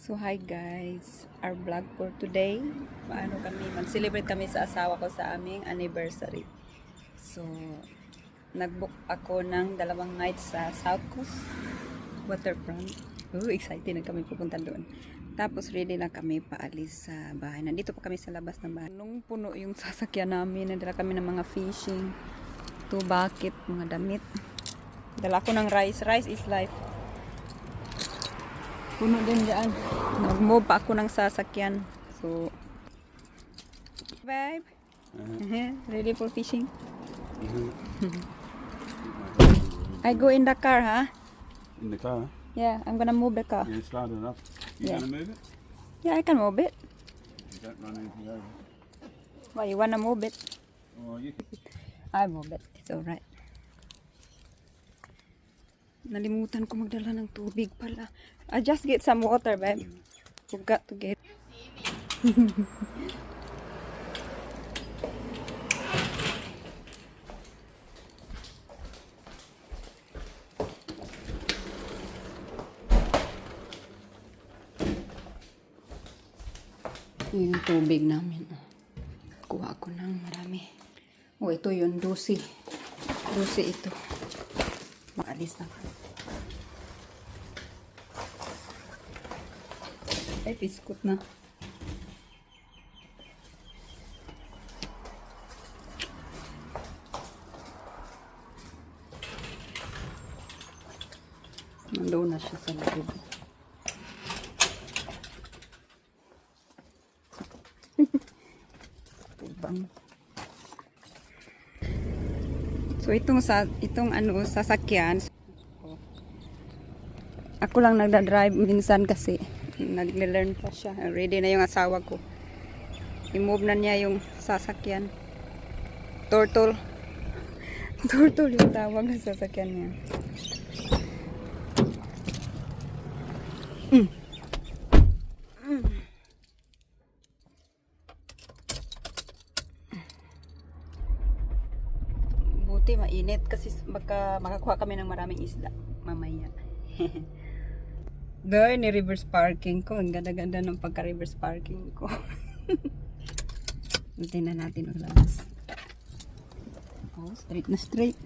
So hi guys, our vlog for today. Paano kami, mag-celebrate kami sa asawa ko sa aming anniversary. So, nag-book ako ng dalawang nights sa South Coast Waterfront. Oh, excited na kami pupunta doon. Tapos ready na kami paalis sa bahay. Nandito pa kami sa labas ng bahay. Nung puno yung sasakyan namin, nadala kami ng mga fishing, to bucket, mga damit. Dala ko ng rice. Rice is life. Puno din dyan. Nag-move pa ako ng sasakyan. So, babe. Ready for fishing? I go in the car, huh? In the car? Yeah, I'm gonna move the car. You start it up. You Yeah. gonna move it? Yeah, I can move it. You don't run anything over. Why, you wanna move it? Oh, you can. I move it. It's alright. Nalimutan ko magdala ng tubig pala. I just get some water, babe. Forgot to get. Yung tubig namin. Kuha ko ng marami. Oh, ito yun. Dosi. Dosi ito. Maalis na. Ay, biskut na. Nandoon na siya sa. Tubang. So itong sa itong ano sasakyan ako lang nagda-drive minsan kasi nagle-learn pa siya. Ready na yung asawa ko. I-move na niya yung sasakyan. Turtle. Turtle yung tawag ng sasakyan niya. Mm. Mm. Buti mainit kasi baka makakuha kami ng maraming isda mamaya. Dahil ni reverse parking ko. Ang ganda-ganda ng pagka-reverse parking ko. Tingnan natin ang labas. Oh, straight na straight.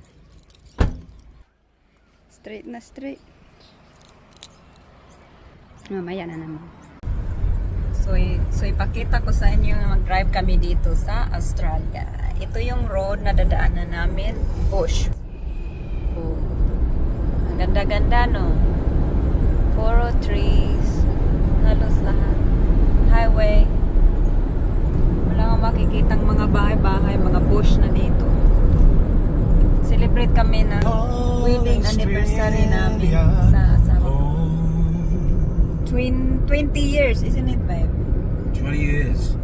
Straight na straight. Mamaya na naman. So, so ipakita ko sa inyo mag-drive kami dito sa Australia. Ito yung road na dadaanan namin. Bush. Oh. Ang ganda-ganda, no? Puro trees. Halos lahat. Highway. Wala kang makikitang mga bahay-bahay, mga bush na dito. Celebrate kami ng wedding anniversary namin sa asawa ko. Twin, 20 years, isn't it, babe? 20 years.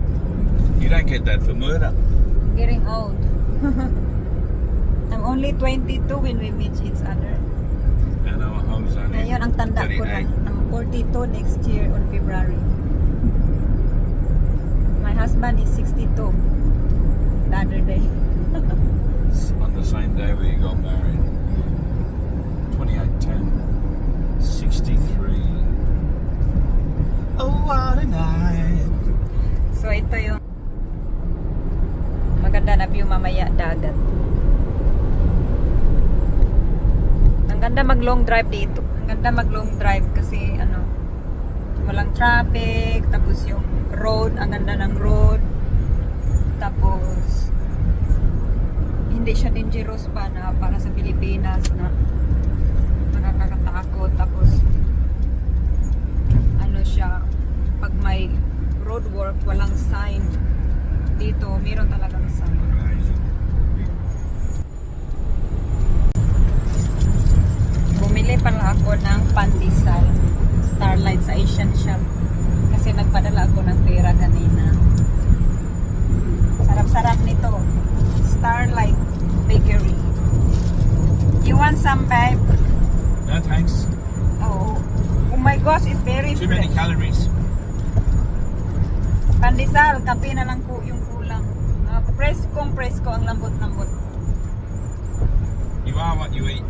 You don't get that for murder. Getting old. I'm only 22 when we meet each other. And our home's only Ngayon, ang tanda ko na. 38. I'm 42 next year on February. My husband is 62. The other day. On the same day we got married. 2810. 63. Oh, what a night. So, ito yung maganda na view mamaya dagat. Ang ganda mag long drive dito. Ganda mag long drive kasi ano, walang traffic, tapos yung road, ang ganda ng road. Tapos hindi siya dangerous pa na para sa Pilipinas na Dal, kape na lang ko yung kulang. Ah, uh, preskong presko ang lambot-lambot. You are what you eat.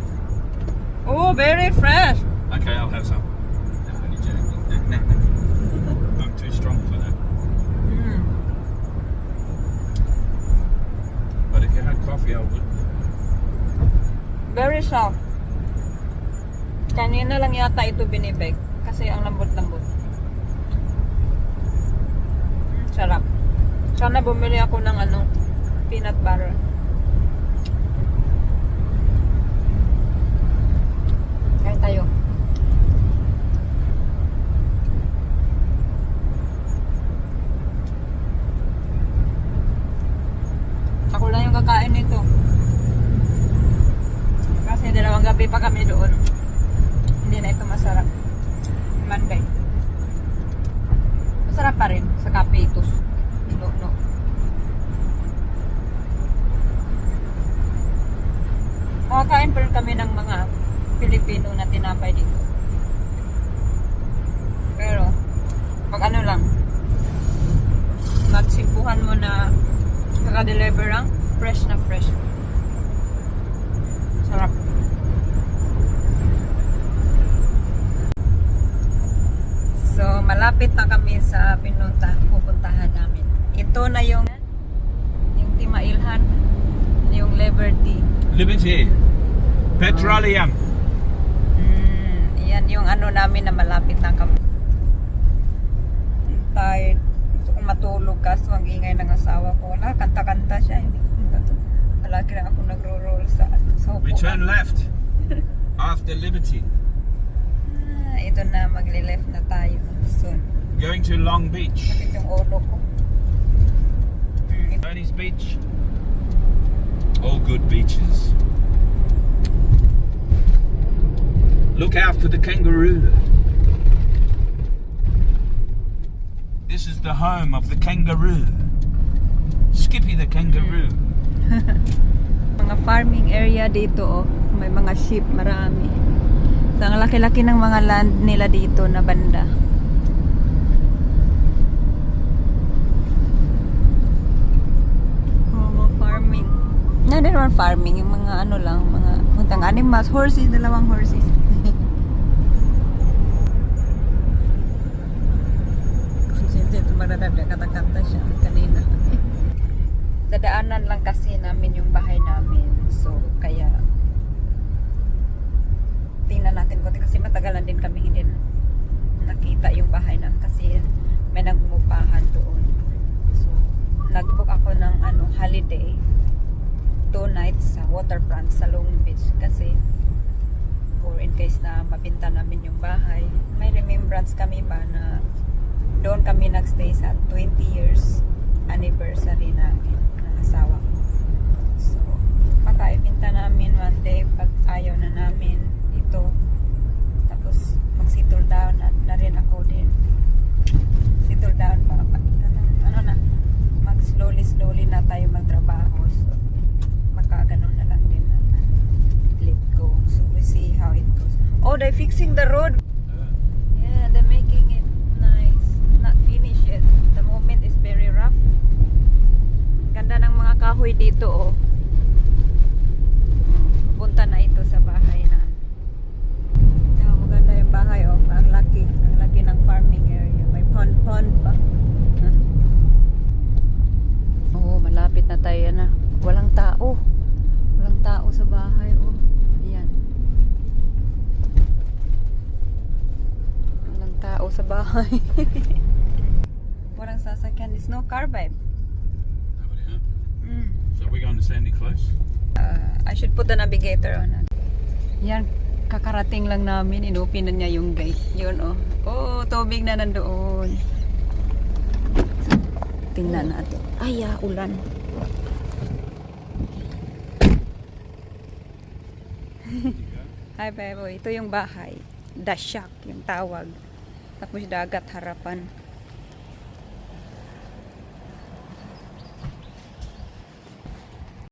Oh, very fresh. Okay, I'll have some. No, only joking. I'm too strong for that. Mm. But if you had coffee, I would. Very sharp. Kanina lang yata ito binibig kasi ang lambot-lambot. Sarap. Sana bumili ako ng ano, peanut butter. Kaya tayo. Ako lang yung kakain nito. Kasi dalawang gabi pa kami doon. Hindi na ito masarap. Monday. Masarap pa rin sa kapitos. No, no. Makakain pa rin kami ng mga Pilipino na tinapay dito. Pero, pag ano lang, magsimpuhan mo na kaka-deliver lang, fresh na fresh. Sarap. So, malapit na kami sa pinunta, pupuntahan namin. Ito na yung yung Timailhan, yung Liberty. Liberty. Petroleum. Mm, yan yung ano namin na malapit na kami. Tired. Matulog kaso ang ingay ng asawa ko. Wala, kanta-kanta siya. Palagi na ako nagro-roll sa, sa We upuan. turn left after Liberty, Ah, ito na, magle-left na tayo soon. going to Long Beach. Sakit yung ulo ko. Mm, ito- Bernie's Beach. All good beaches. Look out for the kangaroo. The home of the kangaroo. Skippy the kangaroo. mga farming area dito, oh. May mga sheep, marami. So, ang laki-laki ng mga land nila dito na banda. Farming. Din naman farming, yung mga ano lang, mga puntang animals, horses, dalawang horses. Katakanta siya kanina. Dadaanan lang kasi namin yung bahay namin. So, kaya tingnan natin konti kasi matagalan din kami hindi nakita yung bahay namin kasi may nagmupahan doon. So, nagbook ako ng ano, holiday two nights sa waterfront sa Long Beach kasi or in case na mabinta namin yung bahay may remembrance kami ba na doon kami nagstay sa 20 years anniversary namin ng asawa ko. So baka ibinta namin one day pag ayaw na namin ito. Tapos mag settle down na, na rin ako din. Settle down para pag ano, na mag slowly slowly na tayo magtrabaho. So baka ganun na lang din na, na let go. So we see how it goes. Oh they're fixing the road Yeah, they're making it nice. Not finished yet. The moment is very rough. Ganda ng mga kahoy dito, oh. Punta na ito sa bahay na. Ito, maganda yung bahay, oh. Ang laki. Ang laki ng farming area. May pond-pond pa. Huh? Oo, malapit na tayo na. Walang tao. Walang tao sa bahay, oh. Ayan. Walang tao sa bahay. Walang sasakyan. There's no car vibe. Mm. So we're going to Sandy Close. Uh, I should put the navigator on. Yan, kakarating lang namin. Inopen na niya yung gate. Yun, oh. Oh, tubig na nandoon. So, tingnan natin. Ay, ah, ulan. Hi, Bebo. Ito yung bahay. The shack, yung tawag. Tapos dagat harapan.